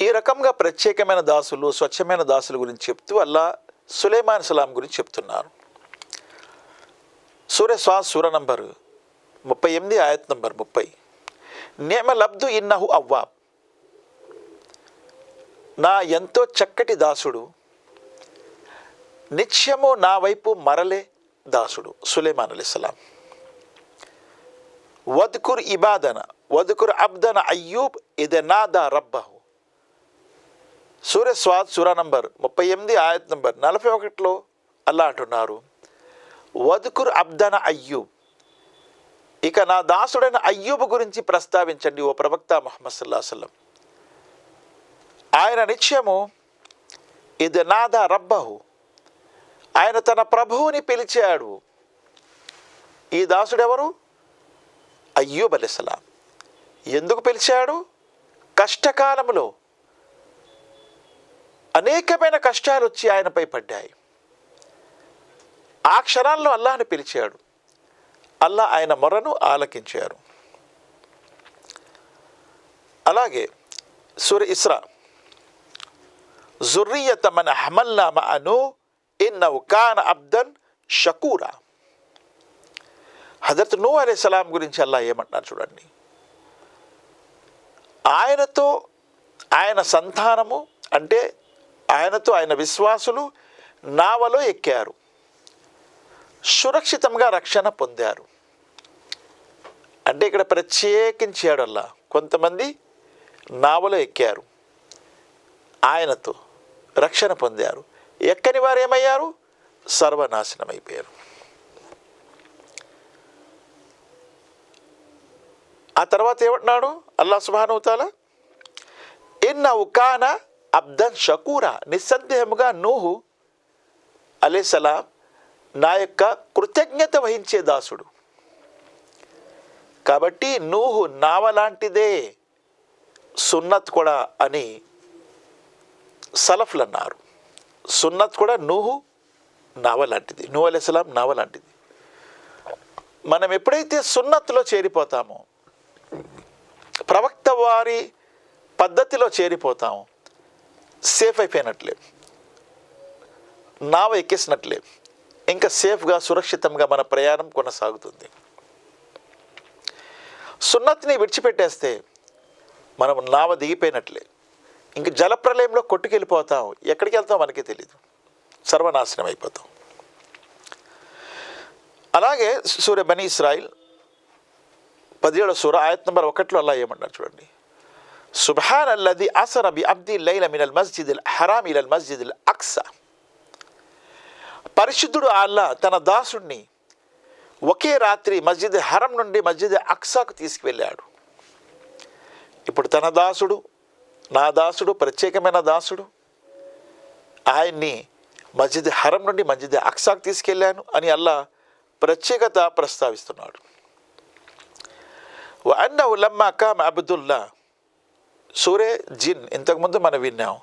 ఈ రకంగా ప్రత్యేకమైన దాసులు స్వచ్ఛమైన దాసుల గురించి చెప్తూ అల్లా సులేమాన్ సలాం గురించి చెప్తున్నారు. సూర్య స్వా సూర నంబర్ ముప్పై ఎనిమిది ఆయత్ నంబర్ ముప్పై. నేమ లబ్దు ఇన్నహు అవ్వాబ్ నా ఎంతో చక్కటి దాసుడు నిత్యము నా వైపు మరలే దాసుడు సులేమాన్ అలీస్లాం వద్కుర్ ఇబాదన వద్కుర్ అబ్దన అయ్యూబ్ ఇది నాదా రబ్బహు. సూర్య స్వాద్ సూరా నంబర్ ముప్పై ఎనిమిది ఆయత్ నంబర్ నలభై ఒకటిలో అల్లా అంటున్నారు. వద్కుర్ అబ్దన అయ్యూబ్. ఇక నా దాసుడైన అయ్యూబ్ గురించి ప్రస్తావించండి ఓ ప్రవక్త ముహమ్మద్ సల్లా ఆయన నిత్యము ఇది నాద రబ్బహు. ఆయన తన ప్రభువుని పిలిచాడు. ఈ దాసుడెవరు? అయ్యూబ్ అలీస్లాం ఎందుకు పిలిచాడు? కష్టకాలంలో అనేకమైన కష్టాలు వచ్చి ఆయనపై పడ్డాయి. ఆ క్షణాల్లో అల్లాహ్ని పిలిచాడు. అల్లా ఆయన మొరను ఆలకించారు. అలాగే సూర్య ఇస్రా. జుర్రియత మన హమల్నా అను ఇన్నవు కాన్ అబ్దన్ షకూరా. హజరత్ నూ అలే సలాం గురించి అల్లా ఏమంటున్నారు చూడండి. ఆయనతో ఆయన సంతానము అంటే ఆయనతో ఆయన విశ్వాసులు నావలో ఎక్కారు. సురక్షితంగా రక్షణ పొందారు. అంటే ఇక్కడ ప్రత్యేకించాడు అల్లా కొంతమంది నావలో ఎక్కారు. ఆయనతో రక్షణ పొందారు. ఎక్కని వారు ఏమయ్యారు సర్వనాశనం అయిపోయారు ఆ తర్వాత ఏమంటున్నాడు? అల్లా సుబానుతాల ఇన్న ఉకానా అబ్దన్ షకూరా నిస్సందేహముగా నూహు అలేసలాం నా యొక్క కృతజ్ఞత వహించే దాసుడు. కాబట్టి నూహు నావలాంటిదే సున్నత్ కూడా అని సలఫ్లు అన్నారు. సున్నత్ కూడా నూహు నావ లాంటిది నూ అలైస్లాం నావ లాంటిది మనం ఎప్పుడైతే సున్నత్లో చేరిపోతామో ప్రవక్త వారి పద్ధతిలో చేరిపోతామో సేఫ్ అయిపోయినట్లే. నావ ఎక్కేసినట్లే. ఇంకా సేఫ్గా సురక్షితంగా మన ప్రయాణం కొనసాగుతుంది. సున్నతిని విడిచిపెట్టేస్తే మనం నావ దిగిపోయినట్లే. ఇంక జలప్రలయంలో కొట్టుకెళ్ళిపోతాం. ఎక్కడికి వెళ్తాం మనకే తెలియదు సర్వనాశనం అయిపోతాం. అలాగే సూర్య బనీ ఇస్రాయిల్ పదిహేడో సూర ఆయత్ నంబర్ ఒకటిలో అలా ఏమన్నారు చూడండి. సుబ్హాన్ అల్లది అసర బి అబ్ది లైల మినల్ మస్జిద్ హరామ్ ఇలల్ మస్జిద్ పరిశుద్ధుడు అల్లా తన దాసుడిని ఒకే రాత్రి మస్జిద్ హరం నుండి మస్జిద్ అక్సాకు తీసుకువెళ్ళాడు. ఇప్పుడు తన దాసుడు నా దాసుడు ప్రత్యేకమైన దాసుడు ఆయన్ని మస్జిద్ హరం నుండి మస్జిద్ అక్సాకు తీసుకెళ్ళాను అని అల్లా ప్రత్యేకత ప్రస్తావిస్తున్నాడు. అన్న లమ్మా కామ్ అబ్దుల్లా సూరే జిన్ ఇంతకుముందు మనం విన్నాం.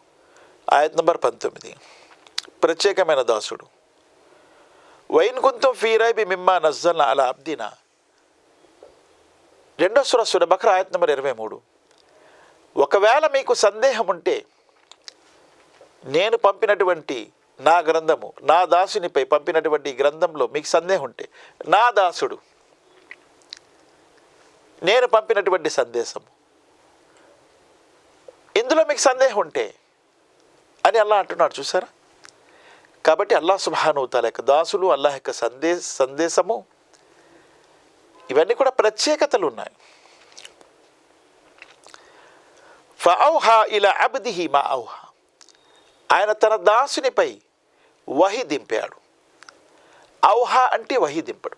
ఆయత్ నంబర్ పంతొమ్మిది. ప్రత్యేకమైన దాసుడు. వైన్ కొంతం ఫీరై బి మిమ్మా నజ్జల్ అలా అబ్దినా. రెండో సుర బక్ర ఆయత్ నంబర్ ఇరవై మూడు. ఒకవేళ మీకు సందేహం ఉంటే నేను పంపినటువంటి నా గ్రంథము నా దాసునిపై పంపినటువంటి గ్రంథంలో మీకు సందేహం ఉంటే నా దాసుడు నేను పంపినటువంటి సందేశము ఇందులో మీకు సందేహం ఉంటే అని అల్లా అంటున్నాడు చూసారా? కాబట్టి అల్లా సుబానుతాల యొక్క దాసులు అల్లాహ్ యొక్క సందే సందేశము ఇవన్నీ కూడా ప్రత్యేకతలు ఉన్నాయి. ఫౌహా ఇలా అబ్దిహి మా ఔహా ఆయన తన దాసునిపై వహి దింపాడు. ఔహా అంటే వహి దింపడు.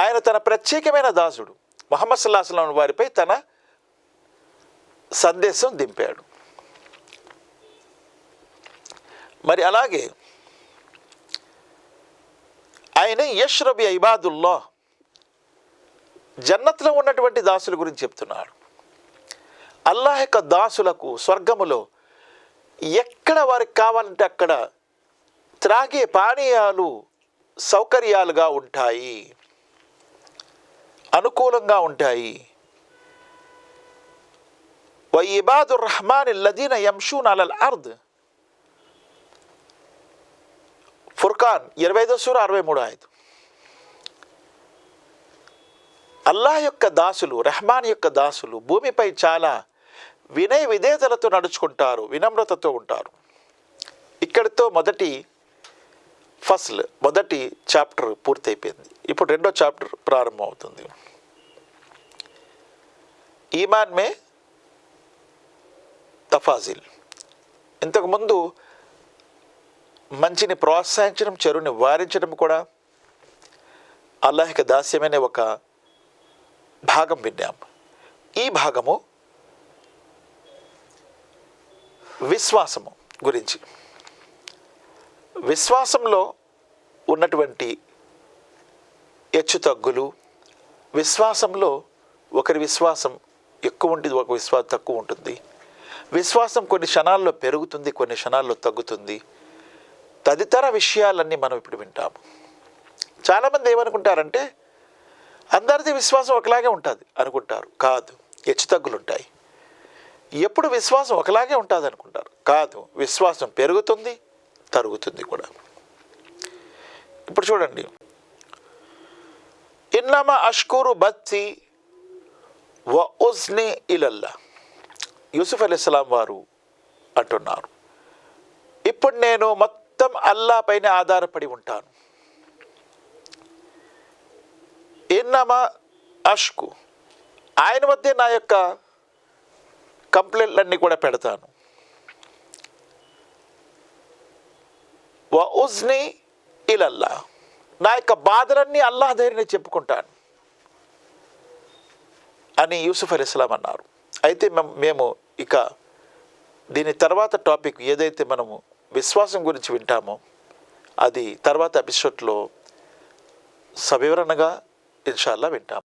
ఆయన తన ప్రత్యేకమైన దాసుడు. మొహమ్మద్ సల్లాహం వారిపై తన సందేశం దింపాడు. మరి అలాగే ఆయన యష్రబి ఇబాదుల్లా జన్నత్లో ఉన్నటువంటి దాసుల గురించి చెప్తున్నాడు. అల్లాహ్ యొక్క దాసులకు స్వర్గములో ఎక్కడ వారికి కావాలంటే అక్కడ త్రాగే పానీయాలు సౌకర్యాలుగా ఉంటాయి అనుకూలంగా ఉంటాయి. وعباد الرحمن الذين లదీన على అలల్ అర్ద్ ఫుర్ఖాన్ ఇరవై ఐదో సూర అరవై మూడు ఐదు అల్లాహ్ యొక్క దాసులు రెహమాన్ యొక్క దాసులు భూమిపై చాలా వినయ విధేయతలతో నడుచుకుంటారు వినమ్రతతో ఉంటారు. ఇక్కడితో మొదటి ఫస్ల్ మొదటి చాప్టర్ పూర్తయిపోయింది. ఇప్పుడు రెండో చాప్టర్ ప్రారంభమవుతుంది. ఈమాన్ మే ఫాజిల్. ఇంతకుముందు మంచిని ప్రోత్సహించడం చెరువుని వారించడం కూడా అల్లాహిక దాస్యమనే ఒక భాగం విన్నాం. ఈ భాగము విశ్వాసము గురించి. విశ్వాసంలో ఉన్నటువంటి హెచ్చుతగ్గులు విశ్వాసంలో ఒకరి విశ్వాసం ఎక్కువ ఉంటుంది ఒక విశ్వాసం తక్కువ ఉంటుంది. విశ్వాసం కొన్ని క్షణాల్లో పెరుగుతుంది కొన్ని క్షణాల్లో తగ్గుతుంది. తదితర విషయాలన్నీ మనం ఇప్పుడు వింటాము. చాలామంది ఏమనుకుంటారంటే అందరిది విశ్వాసం ఒకలాగే ఉంటుంది అనుకుంటారు. కాదు హెచ్చుతగ్గులు ఉంటాయి. ఎప్పుడు విశ్వాసం ఒకలాగే ఉంటుంది అనుకుంటారు. కాదు విశ్వాసం పెరుగుతుంది తరుగుతుంది కూడా. ఇప్పుడు చూడండి. ఇన్నమ అష్కూరు బత్తి వ ఉస్ని ఇలల్లా. యూసుఫ్ అలీస్లాం వారు అంటున్నారు. ఇప్పుడు నేను మొత్తం అల్లా పైన ఆధారపడి ఉంటాను. ఎన్నమా అష్కు ఆయన మధ్య నా యొక్క కంప్లైంట్లన్నీ కూడా పెడతాను. ఉజ్ని ఇలల్లా నా యొక్క బాధలన్నీ అల్లాహ్ దగ్గరనే చెప్పుకుంటాను. అని యూసుఫ్ అలీస్లాం అన్నారు. అయితే మేము ఇక దీని తర్వాత టాపిక్ ఏదైతే మనము విశ్వాసం గురించి వింటామో అది తర్వాత ఎపిసోడ్లో సవివరణగా ఇన్షాల్లా వింటాము